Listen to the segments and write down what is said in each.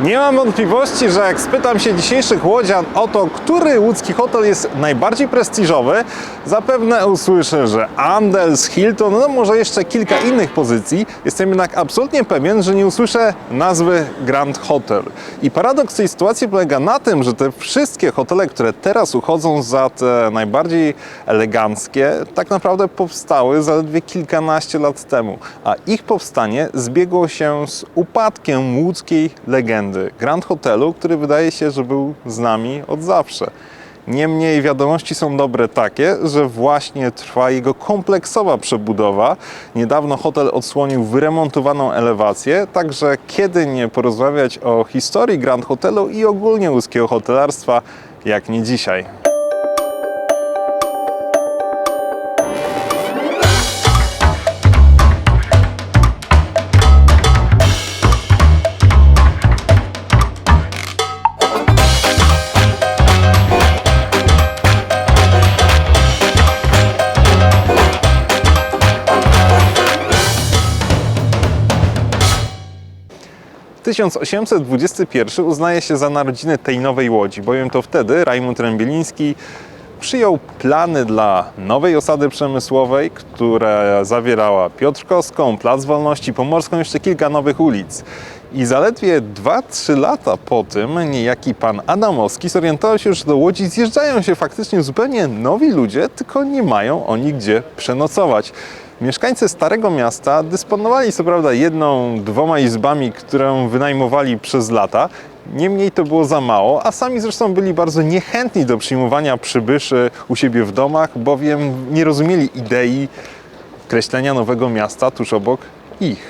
Nie mam wątpliwości, że jak spytam się dzisiejszych łodzian o to, który łódzki hotel jest najbardziej prestiżowy, zapewne usłyszę, że Andels, Hilton, no może jeszcze kilka innych pozycji. Jestem jednak absolutnie pewien, że nie usłyszę nazwy Grand Hotel. I paradoks tej sytuacji polega na tym, że te wszystkie hotele, które teraz uchodzą za te najbardziej eleganckie, tak naprawdę powstały zaledwie kilkanaście lat temu, a ich powstanie zbiegło się z upadkiem łódzkiej legendy Grand Hotelu, który wydaje się, że był z nami od zawsze. Niemniej wiadomości są dobre takie, że właśnie trwa jego kompleksowa przebudowa. Niedawno hotel odsłonił wyremontowaną elewację, także kiedy nie porozmawiać o historii Grand Hotelu i ogólnie łódzkiego hotelarstwa, jak nie dzisiaj. 1821 uznaje się za narodziny tej nowej łodzi, bowiem to wtedy Rajmund Rębieliński przyjął plany dla nowej osady przemysłowej, która zawierała Piotrkowską, Plac Wolności Pomorską, jeszcze kilka nowych ulic. I zaledwie 2-3 lata po tym niejaki pan Adamowski zorientował się, że do Łodzi zjeżdżają się faktycznie zupełnie nowi ludzie, tylko nie mają oni gdzie przenocować. Mieszkańcy Starego Miasta dysponowali co prawda jedną, dwoma izbami, którą wynajmowali przez lata. Niemniej to było za mało, a sami zresztą byli bardzo niechętni do przyjmowania przybyszy u siebie w domach, bowiem nie rozumieli idei kreślenia nowego miasta tuż obok ich.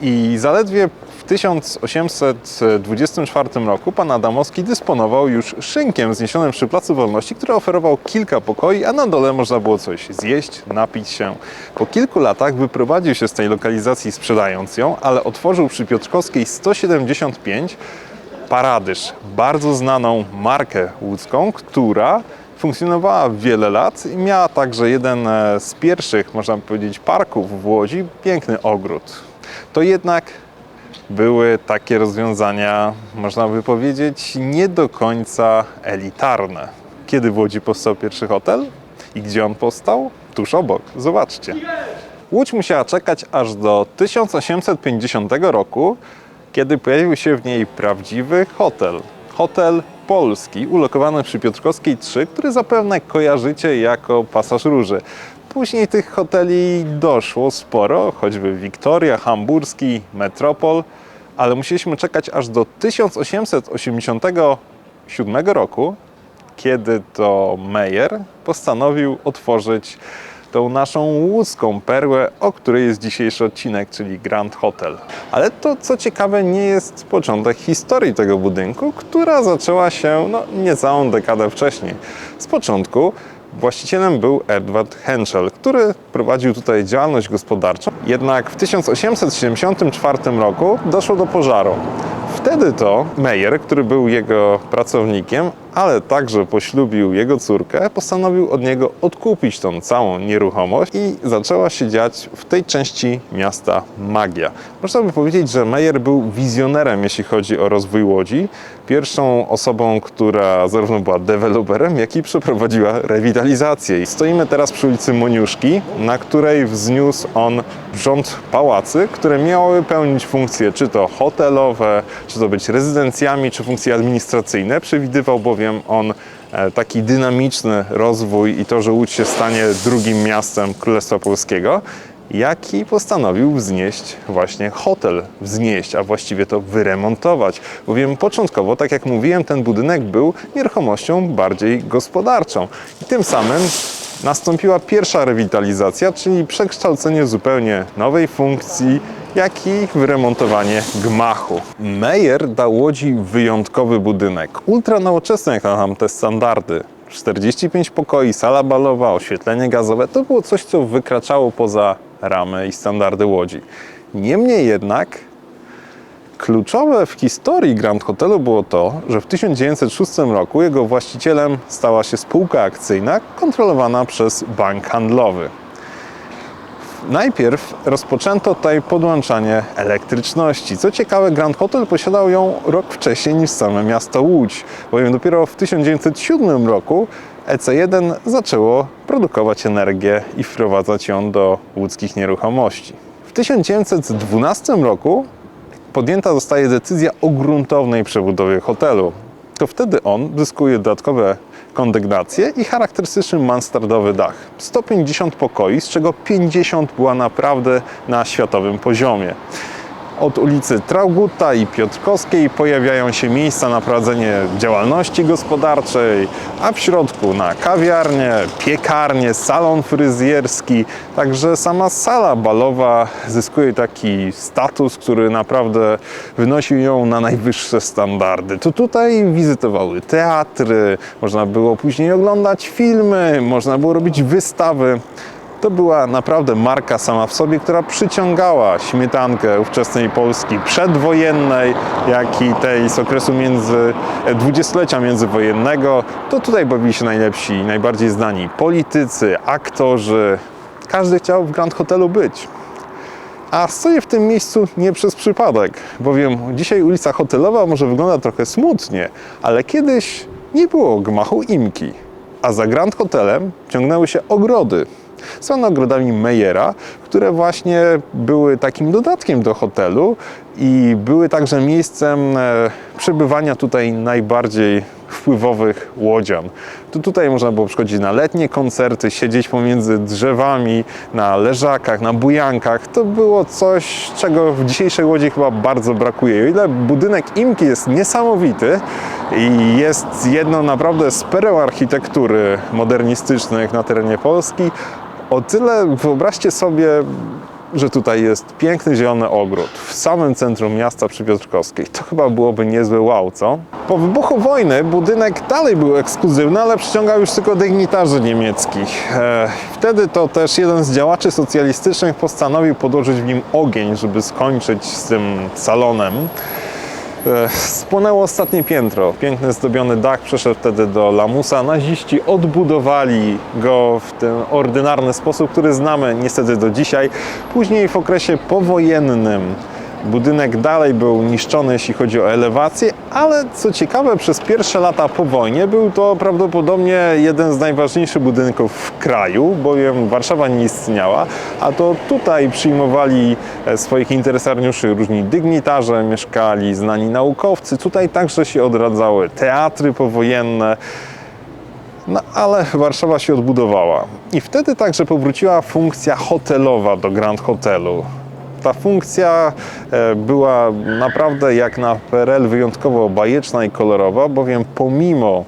I zaledwie 1824 roku pan Adamowski dysponował już szynkiem zniesionym przy Placu Wolności, który oferował kilka pokoi, a na dole można było coś zjeść, napić się. Po kilku latach wyprowadził się z tej lokalizacji sprzedając ją, ale otworzył przy Piotrkowskiej 175 Paradyż, bardzo znaną markę łódzką, która funkcjonowała wiele lat i miała także jeden e, z pierwszych, można powiedzieć, parków w Łodzi, piękny ogród. To jednak były takie rozwiązania, można by powiedzieć, nie do końca elitarne. Kiedy w Łodzi powstał pierwszy hotel i gdzie on powstał? Tuż obok, zobaczcie. Łódź musiała czekać aż do 1850 roku, kiedy pojawił się w niej prawdziwy hotel. Hotel Polski, ulokowany przy Piotrkowskiej 3, który zapewne kojarzycie jako Pasaż Róży. Później tych hoteli doszło sporo, choćby Wiktoria, Hamburski, Metropol, ale musieliśmy czekać aż do 1887 roku, kiedy to Meyer postanowił otworzyć tą naszą łódzką perłę, o której jest dzisiejszy odcinek, czyli Grand Hotel. Ale to, co ciekawe, nie jest początek historii tego budynku, która zaczęła się no, niecałą dekadę wcześniej. Z początku właścicielem był Edward Henschel, który prowadził tutaj działalność gospodarczą. Jednak w 1874 roku doszło do pożaru. Wtedy to Meyer, który był jego pracownikiem, ale także poślubił jego córkę, postanowił od niego odkupić tą całą nieruchomość i zaczęła się dziać w tej części miasta magia. Można by powiedzieć, że Meyer był wizjonerem, jeśli chodzi o rozwój Łodzi. Pierwszą osobą, która zarówno była deweloperem, jak i przeprowadziła rewitalizację. Stoimy teraz przy ulicy Moniuszki, na której wzniósł on rząd pałacy, które miały pełnić funkcje czy to hotelowe, czy to być rezydencjami, czy funkcje administracyjne. Przewidywał bowiem on e, taki dynamiczny rozwój i to, że Łódź się stanie drugim miastem Królestwa Polskiego, jaki postanowił wznieść właśnie hotel, wznieść, a właściwie to wyremontować. Bowiem początkowo, tak jak mówiłem, ten budynek był nieruchomością bardziej gospodarczą i tym samym nastąpiła pierwsza rewitalizacja, czyli przekształcenie zupełnie nowej funkcji, jak i wyremontowanie gmachu. Meyer dał Łodzi wyjątkowy budynek, ultra nowoczesny jak na tamte standardy. 45 pokoi, sala balowa, oświetlenie gazowe to było coś, co wykraczało poza ramy i standardy Łodzi. Niemniej jednak Kluczowe w historii Grand Hotelu było to, że w 1906 roku jego właścicielem stała się spółka akcyjna kontrolowana przez bank handlowy. Najpierw rozpoczęto tutaj podłączanie elektryczności. Co ciekawe, Grand Hotel posiadał ją rok wcześniej niż same miasto Łódź, bowiem dopiero w 1907 roku EC1 zaczęło produkować energię i wprowadzać ją do łódzkich nieruchomości. W 1912 roku podjęta zostaje decyzja o gruntownej przebudowie hotelu. To wtedy on zyskuje dodatkowe kondygnacje i charakterystyczny mansardowy dach. 150 pokoi, z czego 50 była naprawdę na światowym poziomie. Od ulicy Trauguta i Piotrkowskiej pojawiają się miejsca na prowadzenie działalności gospodarczej, a w środku na kawiarnię, piekarnię, salon fryzjerski. Także sama sala balowa zyskuje taki status, który naprawdę wynosi ją na najwyższe standardy. To tutaj wizytowały teatry, można było później oglądać filmy, można było robić wystawy. To była naprawdę marka sama w sobie, która przyciągała śmietankę ówczesnej Polski przedwojennej, jak i tej z okresu między, dwudziestolecia międzywojennego. To tutaj bawili się najlepsi, najbardziej znani politycy, aktorzy. Każdy chciał w Grand Hotelu być. A stoję w tym miejscu nie przez przypadek, bowiem dzisiaj ulica Hotelowa może wygląda trochę smutnie, ale kiedyś nie było gmachu Imki, a za Grand Hotelem ciągnęły się ogrody. Są ogrodami Meyera, które właśnie były takim dodatkiem do hotelu i były także miejscem e, przebywania tutaj najbardziej wpływowych łodzian. Tu tutaj można było przychodzić na letnie koncerty, siedzieć pomiędzy drzewami, na leżakach, na bujankach. To było coś, czego w dzisiejszej Łodzi chyba bardzo brakuje. O ile budynek Imki jest niesamowity i jest jedną naprawdę z pereł architektury modernistycznych na terenie Polski, o tyle wyobraźcie sobie, że tutaj jest piękny zielony ogród w samym centrum miasta przy Piotrkowskiej. To chyba byłoby niezłe wow, co? Po wybuchu wojny budynek dalej był ekskluzywny, ale przyciągał już tylko dygnitarzy niemieckich. E, Wtedy to też jeden z działaczy socjalistycznych postanowił podłożyć w nim ogień, żeby skończyć z tym salonem. E, Spłonęło ostatnie piętro. Piękny zdobiony dach przeszedł wtedy do lamusa. Naziści odbudowali go w ten ordynarny sposób, który znamy niestety do dzisiaj. Później w okresie powojennym budynek dalej był niszczony, jeśli chodzi o elewację, ale co ciekawe, przez pierwsze lata po wojnie był to prawdopodobnie jeden z najważniejszych budynków w kraju, bowiem Warszawa nie istniała, a to tutaj przyjmowali e, swoich interesariuszy różni dygnitarze, mieszkali znani naukowcy. Tutaj także się odradzały teatry powojenne. No ale Warszawa się odbudowała. I wtedy także powróciła funkcja hotelowa do Grand Hotelu. Ta funkcja e, była naprawdę jak na PRL wyjątkowo bajeczna i kolorowa, bowiem pomimo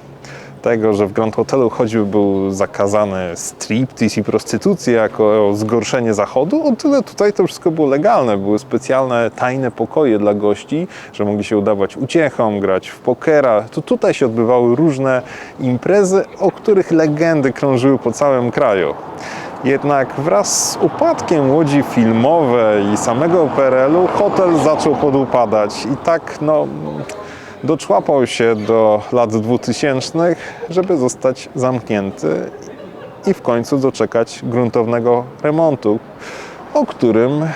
tego, że w Grand Hotelu choćby był zakazany striptease i prostytucja jako zgorszenie zachodu, o tyle tutaj to wszystko było legalne. Były specjalne tajne pokoje dla gości, że mogli się udawać uciechom, grać w pokera. To tutaj się odbywały różne imprezy, o których legendy krążyły po całym kraju. Jednak wraz z upadkiem łodzi filmowej i samego PRL-u hotel zaczął podupadać i tak no, doczłapał się do lat 2000, żeby zostać zamknięty i w końcu doczekać gruntownego remontu, o którym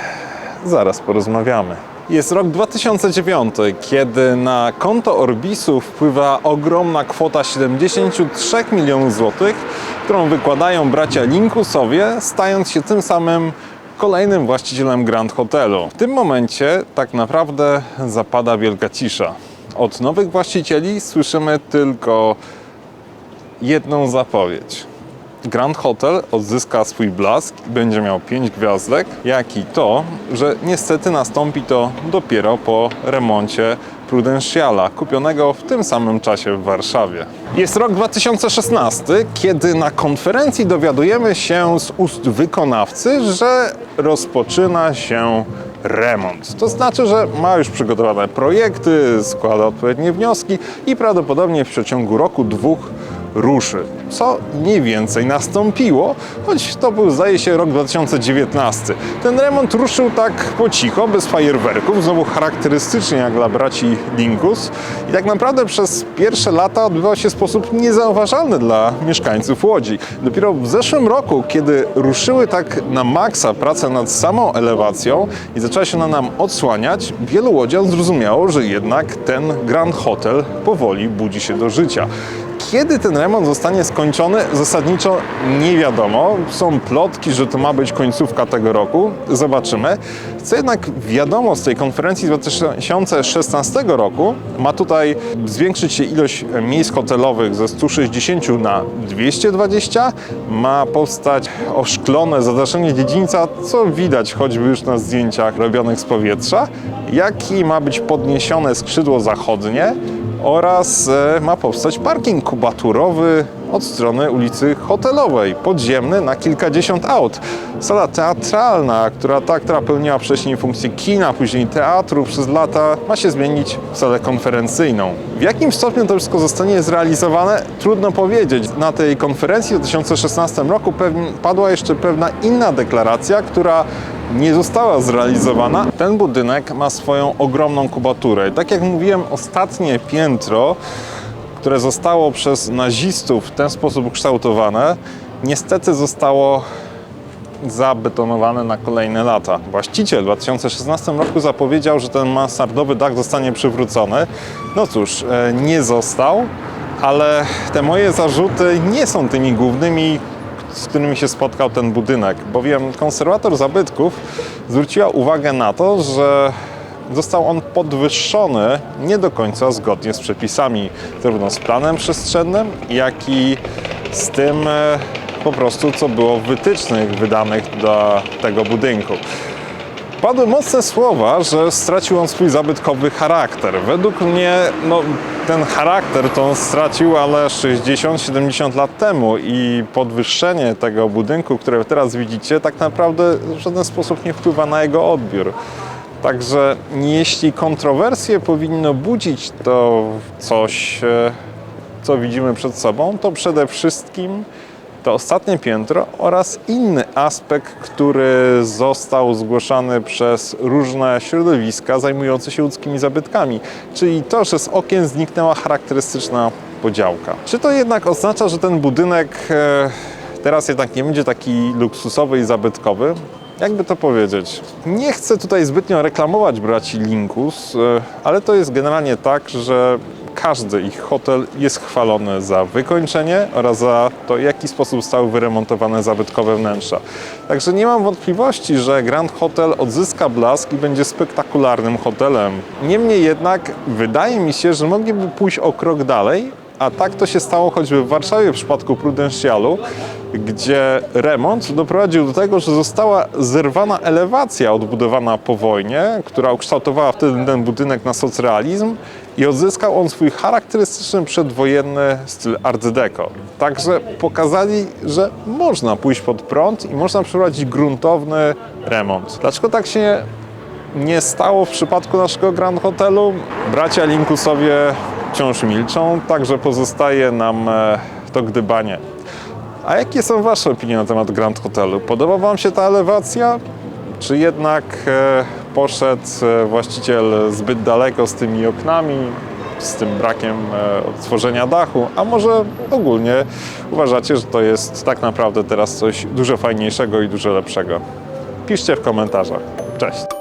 zaraz porozmawiamy. Jest rok 2009, kiedy na konto Orbisu wpływa ogromna kwota 73 milionów złotych, którą wykładają bracia Linkusowie, stając się tym samym kolejnym właścicielem Grand Hotelu. W tym momencie tak naprawdę zapada wielka cisza. Od nowych właścicieli słyszymy tylko jedną zapowiedź. Grand Hotel odzyska swój blask i będzie miał 5 gwiazdek, jak i to, że niestety nastąpi to dopiero po remoncie Prudentiala, kupionego w tym samym czasie w Warszawie. Jest rok 2016, kiedy na konferencji dowiadujemy się z ust wykonawcy, że rozpoczyna się remont. To znaczy, że ma już przygotowane projekty, składa odpowiednie wnioski i prawdopodobnie w przeciągu roku, dwóch ruszy. Co mniej więcej nastąpiło, choć to był zdaje się rok 2019. Ten remont ruszył tak po cicho, bez fajerwerków, znowu charakterystycznie jak dla braci Linkus. I tak naprawdę przez pierwsze lata odbywał się w sposób niezauważalny dla mieszkańców Łodzi. Dopiero w zeszłym roku, kiedy ruszyły tak na maksa prace nad samą elewacją i zaczęła się ona nam odsłaniać, wielu łodzian zrozumiało, że jednak ten Grand Hotel powoli budzi się do życia. Kiedy ten remont zostanie skończony, zasadniczo nie wiadomo. Są plotki, że to ma być końcówka tego roku. Zobaczymy. Co jednak wiadomo z tej konferencji z 2016 roku, ma tutaj zwiększyć się ilość miejsc hotelowych ze 160 na 220. Ma powstać oszklone zadaszenie dziedzińca, co widać choćby już na zdjęciach robionych z powietrza. Jak i ma być podniesione skrzydło zachodnie oraz e, ma powstać parking kubaturowy od strony ulicy Hotelowej, podziemny na kilkadziesiąt aut. Sala teatralna, która ta, która pełniła wcześniej funkcję kina, później teatru przez lata, ma się zmienić w salę konferencyjną. W jakim stopniu to wszystko zostanie zrealizowane, trudno powiedzieć. Na tej konferencji w 2016 roku padła jeszcze pewna inna deklaracja, która nie została zrealizowana. Ten budynek ma swoją ogromną kubaturę. Tak jak mówiłem, ostatnie piętro, które zostało przez nazistów w ten sposób ukształtowane, niestety zostało zabetonowane na kolejne lata. Właściciel w 2016 roku zapowiedział, że ten mansardowy dach zostanie przywrócony. No cóż, e, nie został, ale te moje zarzuty nie są tymi głównymi, z którymi się spotkał ten budynek, bowiem konserwator zabytków zwróciła uwagę na to, że został on podwyższony nie do końca zgodnie z przepisami, zarówno z planem przestrzennym, jak i z tym e, po prostu, co było w wytycznych wydanych dla tego budynku. Padły mocne słowa, że stracił on swój zabytkowy charakter. Według mnie no, ten charakter to on stracił, ale 60-70 lat temu i podwyższenie tego budynku, które teraz widzicie, tak naprawdę w żaden sposób nie wpływa na jego odbiór. Także jeśli kontrowersje powinno budzić to coś, e, co widzimy przed sobą, to przede wszystkim to ostatnie piętro oraz inny aspekt, który został zgłaszany przez różne środowiska zajmujące się ludzkimi zabytkami, czyli to, że z okien zniknęła charakterystyczna podziałka. Czy to jednak oznacza, że ten budynek e, teraz jednak nie będzie taki luksusowy i zabytkowy? Jakby to powiedzieć? Nie chcę tutaj zbytnio reklamować braci Linkus, e, ale to jest generalnie tak, że każdy ich hotel jest chwalony za wykończenie oraz za to, w jaki sposób zostały wyremontowane zabytkowe wnętrza. Także nie mam wątpliwości, że Grand Hotel odzyska blask i będzie spektakularnym hotelem. Niemniej jednak wydaje mi się, że mogliby pójść o krok dalej, a tak to się stało choćby w Warszawie w przypadku Prudentialu, gdzie remont doprowadził do tego, że została zerwana elewacja odbudowana po wojnie, która ukształtowała wtedy ten budynek na socrealizm i odzyskał on swój charakterystyczny przedwojenny styl Art Deco. Także pokazali, że można pójść pod prąd i można przeprowadzić gruntowny remont. Dlaczego tak się nie stało w przypadku naszego Grand Hotelu? Bracia Linkusowie wciąż milczą, także pozostaje nam e, to gdybanie. A jakie są Wasze opinie na temat Grand Hotelu? Podoba Wam się ta elewacja? Czy jednak e, poszedł e, właściciel zbyt daleko z tymi oknami, z tym brakiem e, odtworzenia dachu? A może ogólnie uważacie, że to jest tak naprawdę teraz coś dużo fajniejszego i dużo lepszego? Piszcie w komentarzach. Cześć!